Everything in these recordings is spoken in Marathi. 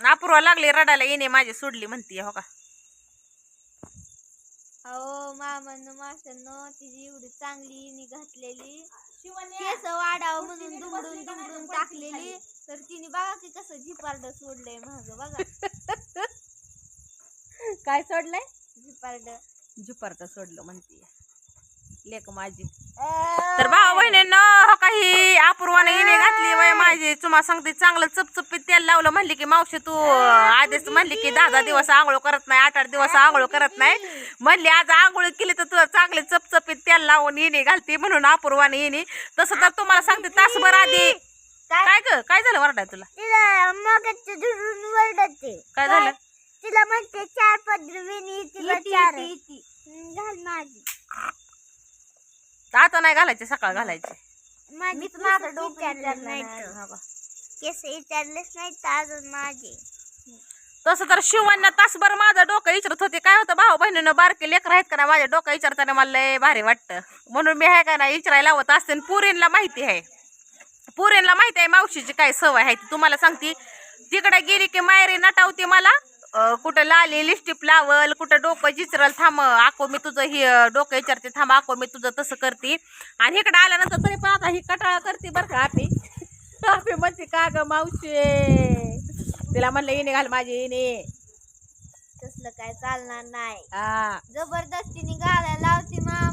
अपूर्वा लागली रडायला येणे माझी सोडली म्हणतीये हो का? अहो मामानं माशानं तिची एवढी चांगली इनी घातलेली. केस वाढावं म्हणून दुमडून दुमडून टाकलेली. तर तिने बघा की कसं झिपार्ड सोडलंय माग बघा. काय सोडलंय? झिपार्ड. झुपारट सोडलं म्हणतीये लेक माझी. तर भाऊ बहिणीनं हो काही अपूर्वाने येणे घातली वय माझी. तुम्हाला सांगते चांगलं चपचपीत तेल लावलं म्हणली की मावशी तू आधीच म्हणली की दहा दहा दिवस आंघोळ करत नाही आठ आठ दिवस आंघोळ करत नाही. म्हणली आज आंघोळ केली तर तुला चांगले चपचपीत तेल लावून येणे घालते म्हणून अपूर्वाने येणे तसं तर तुम्हाला सांगते तासभर आधी. काय ग? काय झालं वरडाय तुला? काय झालं? तिला म्हणते चार चार. घाल माझी. आता नाही घालायचे सकाळ घालायचे. मी माझं डोकं विचारलं नाही का. केस विचारलेच नाही तर अजून माझे? तसं तर शिवांना तासभर माझं डोकं विचारत होते. काय होतं भाऊ बहिणीनं बारके लेकर आहेत का ना माझ्या डोकं विचारताना मला लय भारी वाटतं. म्हणून मी आहे का ना विचारायला लावत असते आणि पुरींला माहिती आहे. पुरींला माहिती आहे मावशीची काय सवय आहे ती. तुम्हाला सांगते तिकडे गेली की मायरी नटावते मला कुठं लाली लिस्टिप लावल कुठं डोकं चिचरल थांब आको मी तुझं ही डोकं विचारते थांब आको मी तुझं तसं करते. आणि इकडे आल्यानंतर तरी पण आता ही कटाळा करते बरं का आपी आपी म्हणते का ग मावशी? तिला म्हणलं येणे घाल माझी येणे तसलं काय चालणार नाही. जबरदस्तीने गाड्या लावते हा.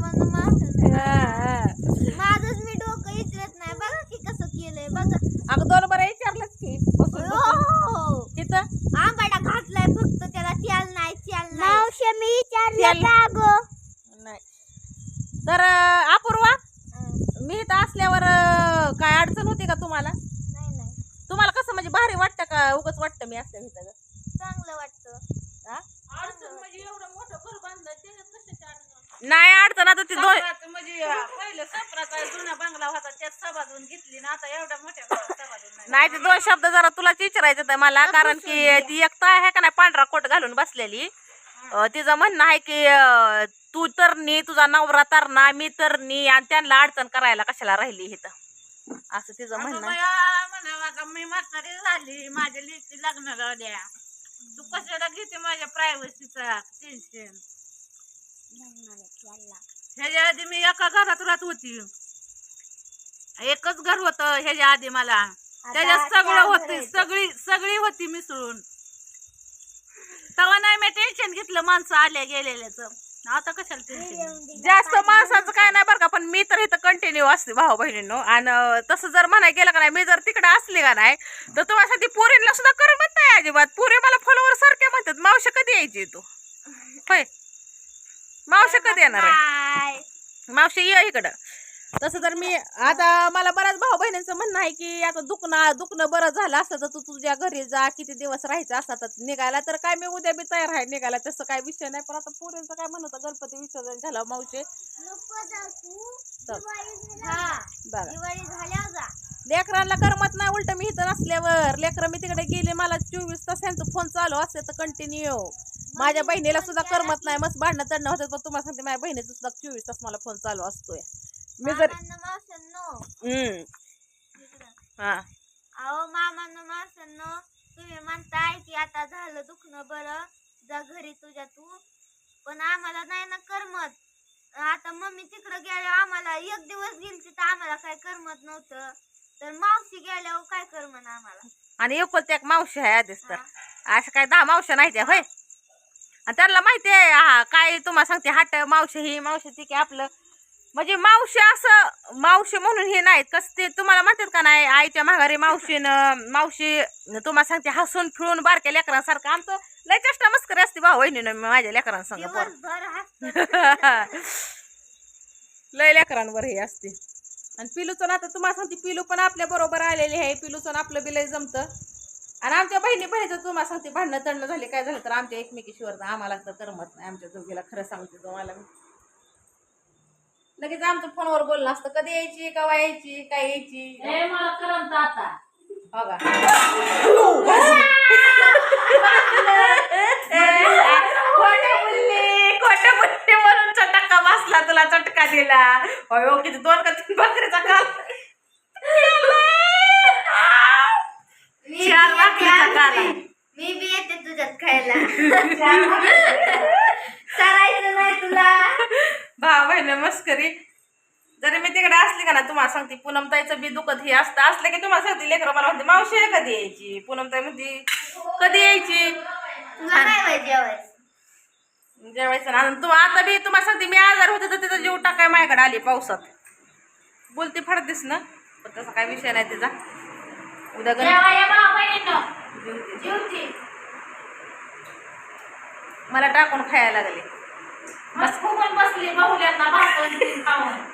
माझंच मी डोकं इचरत नाही. बघा की कसं केलंय बघा. अगं दोन बरं विचारलंच की बसून बसून. हो तिथं आंबाडा घातलाय फक्त त्याला तेल नाही तेल नाही मावशी मी तेल- नाही. तर अपूर्वा मी इथं असल्यावर काय अडचण होती का तुम्हाला? नाही नाही. तुम्हाला कसं म्हणजे भारी वाटतं का? उगच वाटतं मी असल्या इथं ग? चांगलं वाटतं. हा? म्हणजे एवढं मोठं घर बांधलं अडचण? नाही अडचण आता ती दोन म्हणजे पहिलं जुना बंगला होता त्यात सभाजून घेतली ना आता एवढ्या मोठ्या नाही. ते दोन शब्द जरा तुलाच विचारायचं मला कारण की ती एक तर आहे का नाही पांढरा कोट घालून बसलेली. तिचं म्हणणं आहे की तू तरणी तुझा नवरा तरणा मी तरणी आणि त्यांना अडचण करायला कशाला राहिली इथं? असं तिचं म्हणणं आहे. म्हणावं मी म्हातारी झाली माझ्या लेकी लग्नाला द्या. तू कशाला घेते माझ्या प्रायव्हसीचा टेन्शन ह्याच्या आधी मी एका घरात राहत होती. एकच घर होत ह्याच्या आधी मला. त्याच्यात सगळं होती सगळी सगळी होती मिसळून. तेव्हा नाही मी टेन्शन घेतलं माणसं आल्या गेलेल्याच. आता कशाला टेन्शन जास्त माणसाचं काय नाही बरं का पण मी तर इथं कंटिन्यू असते भाऊ बहिणींनो. आणि तसं जर म्हणाय गेलं का नाही मी जर तिकडे असले का नाही तर तुम्हाला पोरींना सुद्धा करमत नाही अजिबात. पोरी मला फॉलोवर सारखे म्हणतात मावशी कधी यायची तू? होय. मावशी कधी येणार आहे? मावशी ये इकडं. तसं तर मी आता मला बऱ्याच भाऊ बहिणींचं म्हणणं आहे की आता दुखणं दुखणं बरं झालं असतं तर तू तुझ्या घरी जा किती दिवस राहायचं असतं तर निघायला तर काय मी उद्या बी तयार आहे निघायला तसं काय विषय नाही. पण आता पोरींचं काय म्हणत गणपती विसर्जन झालं मावशी. हा. लेकरांना करमत नाही उलट मी इथं नसल्यावर. लेकरं मी तिकडे गेले मला चोवीस तास यांचं फोन चालू असते तर कंटिन्यू माझ्या बहिणीला सुद्धा करमत नाही मस्त भांडणं चढणं होतं पण तुम्हाला सांगते माझ्या बहिणीचं सुद्धा चोवीस तास मला फोन चालू असतोय. मी जर हम्म. हा. अहो मामांना तुम्ही म्हणताय की आता झालं दुखणं बरं. जा घरी तुझ्या तू. पण आम्हाला नाही ना करमत. आता मम्मी तिकडं गेल्यावर आम्हाला एक दिवस गेली तर आम्हाला काय करमत नव्हतं. तर मावशी गेल्यावर काय करमन आम्हाला? आणि एकुलती एक मावशी आहे आधीच तर. असं काय दहा मावशा नाही त्या होय. आणि त्यांना माहिती आहे हा काय तुम्हाला सांगते हाट मावशी ही मावशी ती की आपलं म्हणजे मावशी असं मावशी म्हणून हे नाहीत. कसं ते तुम्हाला म्हणतात का नाही आईच्या माघारी मावशीनं मावशी तुम्हाला सांगते हसून फिरून बारक्या लेकरांसारखं आमचं लय चेष्टा मस्करी असते भाऊ वहिनीनं माझ्या लेकरांसंग लय लेकरांवर हे असते. आणि पिलूचं ना आता तुम्हाला सांगते पिलू पण आपल्या बरोबर आलेले आहे पिलूचं आणि आपलं बी लय जमतं. आणि आमच्या बहिणी बहिणीचं तुम्हाला सांगते भांडणं तंडणं झाले काय झालं तर आमच्या एकमेकीशिवर आम्हाला तर करमत नाही आमच्या दोघीला खरं सांगते तुम्हाला मी. लगेच आमचं फोनवर बोलणं असतं. कधी यायची केव्हा यायची काय यायची? हे मला करमत आता. का खोटं बोलली खोटं बोलली म्हणून चटका बसला तुला चटका दिला. अयो किती दोन का तीन बकरीचा काल. चार भाकरीचा काला. मी बी येते तुझ्यात खायला. करायचं नाही तुला. भाव बहिण मस्करी जरी मी तिकडे असली का ना तुम्हाला सांगते पूनम ताईचं बी दुखत हे असतं. असलं की तुम्हाला सांगते लेकरं मला म्हणते मावशी कधी यायची? पूनम ताई म्हणते कधी यायची? जेवायचं. ना. तुम्हा आता बी तुम्हाला सांगते मी आजार होते तर तिचा जीव टाकाय माझ्याकडे आली पावसात. बोलते फडतेस ना. पण तसा काय विषय नाही तिचा. उद्या मला टाकून खायला लागले.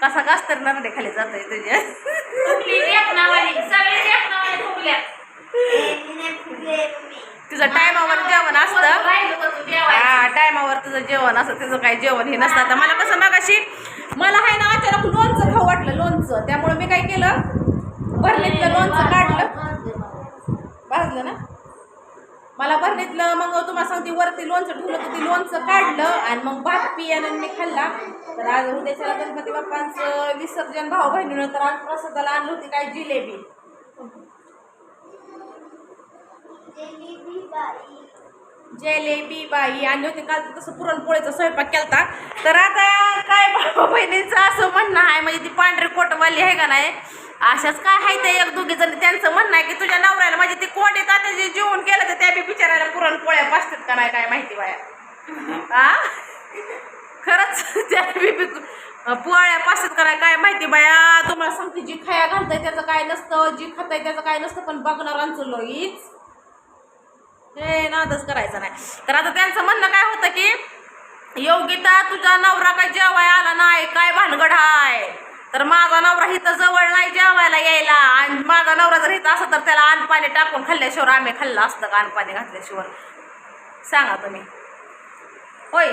कसा गास तर नरडे खाली तुझ्या नाही फुगले मम्मी तुझं टायमावर जेवण असतं? हा टायमावर तुझं जेवण असं तुझं काही जेवण हे नसतं. आता मला कसं मागाशी मला आहे ना अचानक लोणचं खाऊ वाटलं लोणचं. त्यामुळे मी काय केलं? भरणीतलं लोणचं काढलं. भाजलं ना? मला भरणीतलं मग तुम्हाला सांगते वरती लोणचं ठेवलं तर ते लोणचं काढलं आणि मग भात पियानं मी खाल्ला. तर आज उद्याच्या गणपती बाप्पांचं विसर्जन भाऊ बहिणीनं तर आज प्रसादाला आणली होती काय जिलेबी. जिलेबी जेलेबी बाई आणि होती काल तर तसं पुरणपोळीचा स्वयंपाक केला तर आता काय भाऊ बहिणीचं असं म्हणणं आहे म्हणजे ती पांढरी कोटवाली आहे का नाही? अशाच काय आहे ते एक दोघी जण त्यांचं म्हणणं आहे की तुझ्या नवऱ्याला म्हणजे ती कोणी तात्या जे जेवण केलं तर त्या बी बिचारायला पुरणपोळ्या पासतात का नाही काय माहिती बाया. आ? खरंच त्या बी पोळ्या पाचतात का नाही काय माहिती बाया. तुम्हाला सांगते जी खाया घालताय त्याचं काय नसतं जी खाताय त्याचं काय नसतं पण बघणारांचं लोईच. हे नादच करायचं नाही. तर आता त्यांचं म्हणणं काय होतं की योगिता तुझा नवरा काय जेवाय आला नाही? काय भानगड हाय? तर माझा नवरा इथं जवळ नाही जेवायला यायला. आणि माझा नवरा जर इथं असं तर त्याला पाणी टाकून खाल्ल्याशिवाय आम्ही खाल्लं असतं का पाणी घातल्याशिवाय? सांगा तुम्ही. होय.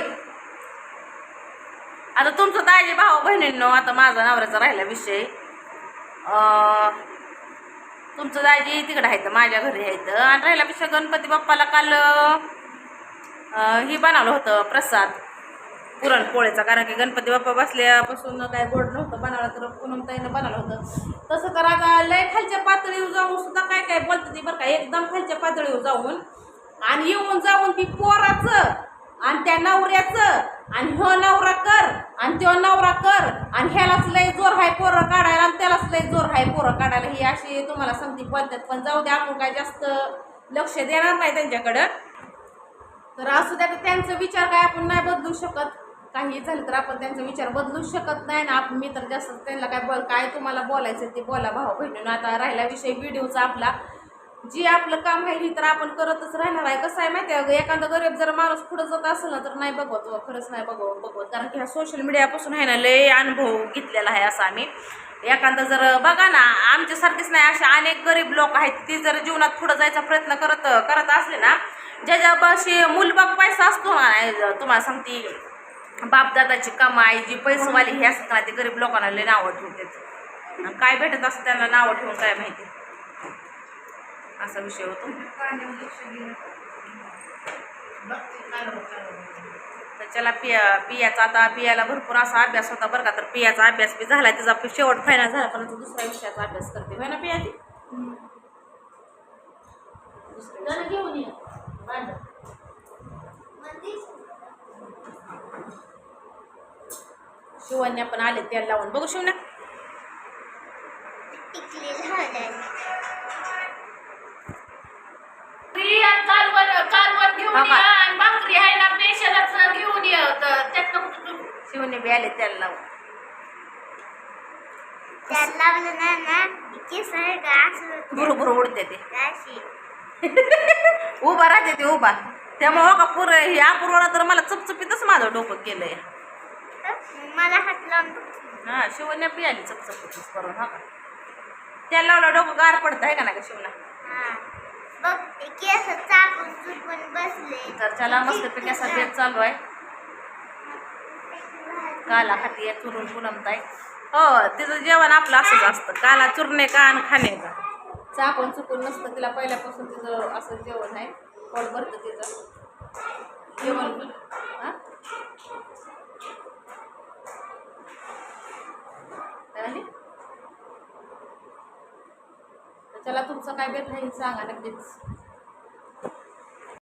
आता तुमचं दाजी भाऊ बहिणींनो आता माझा नवऱ्याचा राहिला विषय. तुमचं दाजी आहे तर माझ्या घरी यायचं आणि राहिल्यापेक्षा गणपती बाप्पाला काल हे ही बनवलं होतं प्रसाद पुरणपोळीचा. कारण की गणपती बाप्पा बसल्यापासून काय गोड नव्हतं बनवलं तर पूनमताईनं बनवलं होतं. तसं तर आता लय खालच्या पातळीवर जाऊन सुद्धा काय काय बोलतं ती बरं का एकदम खालच्या पातळीवर जाऊन आणि येऊन जाऊन ती पोराचं आणि त्या नवऱ्याचं आणि ह्यो नवरा कर आणि त्यो नवरा कर आणि ह्यालाच लय जोर हाय पोरं काढायला आणि त्यालाच लय जोर हाय पोरं काढायला. ही अशी तुम्हाला सांगते पद्धत. पण जाऊ द्या आपण काय जास्त लक्ष देणार नाही त्यांच्याकडं. तर असू द्या तर त्यांचा विचार काय आपण नाही बदलू शकत. काही झालं तर आपण त्यांचा विचार बदलू शकत नाही. ना आपण मी तर जास्त त्यांना काय बोल काय तुम्हाला बोलायचं ते बोला भाऊ बहिणीनं. आता राहिला विषय व्हिडिओचा आपला. जे आपलं काम आहे हे तर आपण करतच राहणार आहे. कसं आहे माहिती आहे एखादा गरीब जर माणूस पुढे जात असेल ना तर नाही बघवत खरंच नाही बघवत बघवत. कारण की ह्या सोशल मीडियापासून आहे ना लय अनुभव घेतलेला आहे असा आम्ही. एखादा जर बघा ना आमच्यासारखेच नाही असे अनेक गरीब लोक आहेत ती जर जीवनात पुढे जायचा प्रयत्न करत करत असले ना ज्याच्यापाशी मूलबाग पैसा असतो ना तुम्हाला सांगते बापदादाची कमाई जी पैसेवाली हे असतात ना ते गरीब लोकांना लय नावं ठेवतात. काय भेटत असतं त्यांना नावं ठेवून काय माहिती? असा विषय होतो. तर चला पिया पियाचा आता पियाला भरपूर असा अभ्यास होता बरं का. तर पियाचा अभ्यास बी झाला त्याचा शेवट फायनल झाला पण दुसऱ्या विषयाचा अभ्यास करते. होय ना दुसऱ्या जण घेऊन. शिवण्या पण आले तेल लावून. बघू शिवण्या. शिवण्या बी आले तेल लावून त्यात लावलं ना केस आहे का असं बरोबर उडते ते. उभा राहते ते उभा. त्यामुळे हो का पुर हे अपूर्वाला तर मला चपचपीतच माझं डोकं केलंय. मला हात लावून. हा शिवण्या बी आली चपचपीतच करून हा का? त्याला लावलं डोकं गार पडतं आहे का ना का शिवना हा. बघ केस चुपून बसले. तर चला मस्त पिण्याचा बेत चालू आहे. काला खाती आहे चुरून पुनमताय हो तिचं जेवण आपलं असंच असतं. काला चुरणे का आणि खाणे का? चाकून चुकून नसतं. तिला पहिल्यापासून तिचं असं जेवण आहे. पोट भरतं तिचं. जेवण हा? काय तुमचं काय बेत नाही सांगा नक्कीच.